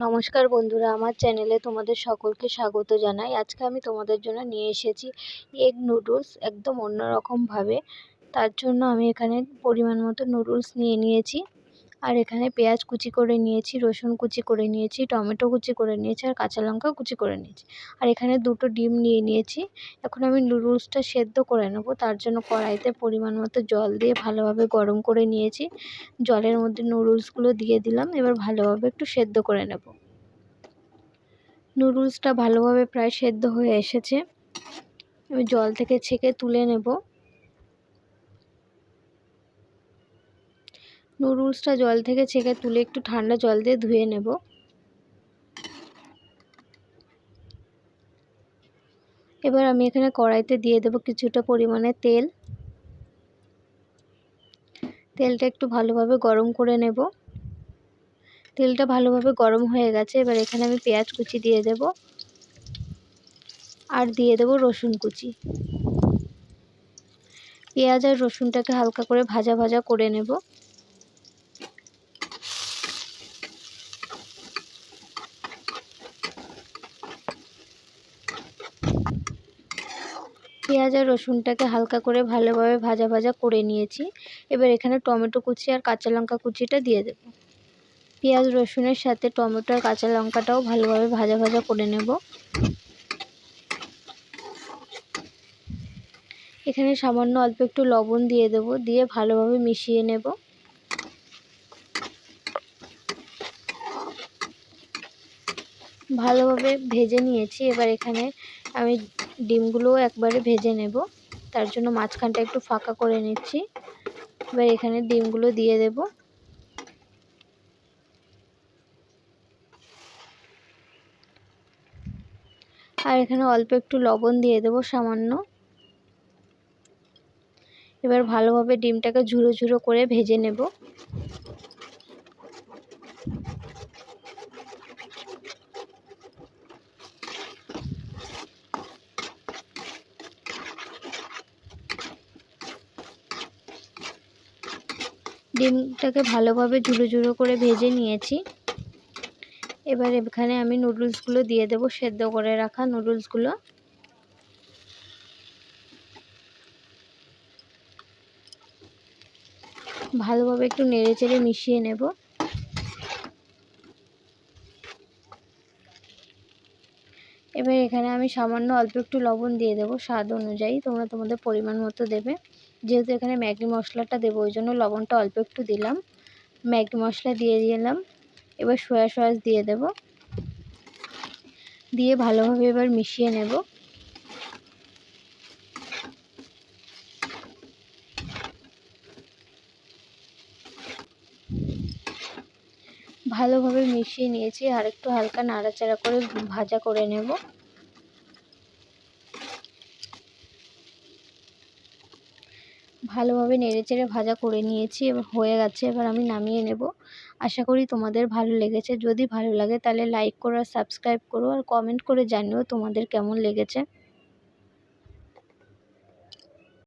নমস্কার বন্ধুরা, আমার চ্যানেলে তোমাদের সকলকে স্বাগত জানাই। আজকে আমি তোমাদের জন্য নিয়ে এসেছি এগ নুডলস একদম অন্যরকমভাবে। তার জন্য আমি এখানে পরিমাণ মতো নুডলস নিয়ে নিয়েছি। আর এখানে পেঁয়াজ কুচি করে নিয়েছি, রসুন কুচি করে নিয়েছি, টমেটো কুচি করে নিয়েছি আর কাঁচা লঙ্কা কুচি করে নিয়েছি। আর এখানে দুটো ডিম নিয়ে নিয়েছি। এখন আমি নুডলসটা সেদ্ধ করে নেব। তার জন্য কড়াইতে পরিমাণ মতো জল দিয়ে ভালোভাবে গরম করে নিয়েছি। জলের মধ্যে নুডলসগুলো দিয়ে দিলাম। এবার ভালোভাবে একটু সেদ্ধ করে নেব। নুডলসটা ভালোভাবে প্রায় সেদ্ধ হয়ে এসেছে। আমি জল থেকে ছেঁকে তুলে নেব। নুডলসটা জল থেকে ছেঁকে তুলে একটু ঠান্ডা জল দিয়ে ধুয়ে নেব। এবার আমি এখানে কড়াইতে দিয়ে দেব কিছুটা পরিমাণে তেল। তেলটা একটু ভালোভাবে গরম করে নেব। তেলটা ভালোভাবে গরম হয়ে গেছে, এবার এখানে আমি পেঁয়াজ কুচি দিয়ে দেব আর দিয়ে দেব রসুন কুচি। পেঁয়াজ আর রসুনটাকে হালকা করে ভাজা ভাজা করে নেব। পেঁয়াজ আর রসুনটাকে হালকা করে ভালোভাবে ভাজা ভাজা করে নিয়েছি। এবার এখানে টমেটো কুচি আর কাঁচা লঙ্কা কুচিটা দিয়ে দেব। পেঁয়াজ, রসুনের সাথে টমেটো আর কাঁচা লঙ্কাটাও ভালোভাবে ভাজা ভাজা করে নেব। এখানে সামান্য অল্প একটু লবণ দিয়ে দেব, দিয়ে ভালোভাবে মিশিয়ে নেব। ভালোভাবে ভেজে নিয়েছি। এবার এখানে আমি ডিমগুলোও একবারে ভেজে নেব। তার জন্য মাঝখানটা একটু ফাঁকা করে নিচ্ছি। এবার এখানে ডিমগুলো দিয়ে দেব। আর এখানে অল্প একটু লবণ দিয়ে দেব সামান্য। এবার ভালোভাবে ডিমটাকে ঝুরো ঝুরো করে ভেজে নেব। ডিমটাকে ভালোভাবে ঝুড়ো ঝুড়ো করে ভেজে নিয়েছি। এবার এখানে আমি নুডলসগুলো দিয়ে দেবো, সেদ্ধ করে রাখা নুডলসগুলো। ভালোভাবে একটু নেড়ে চেড়ে মিশিয়ে নেব। এবার এখানে আমি সামান্য অল্প একটু লবণ দিয়ে দেবো, স্বাদ অনুযায়ী, তোমরা তোমাদের পরিমাণ মতো দেবে। যেহেতু এখানে ম্যাগি মশলাটা দেবো, ওই জন্য লবণটা অল্প একটু দিলাম। ম্যাগি মশলা দিয়ে দিলাম। এবার সয়া সস দিয়ে দেব। দিয়ে ভালোভাবে এবার মিশিয়ে নেব। ভালোভাবে মিশিয়ে নিয়েছি, আর একটু হালকা নাড়াচাড়া করে ভাজা করে নেব। ভালোভাবে নেড়েচেড়ে ভাজা করে নিয়েছি, এবার হয়ে গেছে, এবার আমি নামিয়ে নেব। আশা করি তোমাদের ভালো লেগেছে। যদি ভালো লাগে তাহলে লাইক করো আর সাবস্ক্রাইব করো। আর কমেন্ট করে জানিও তোমাদের কেমন লেগেছে।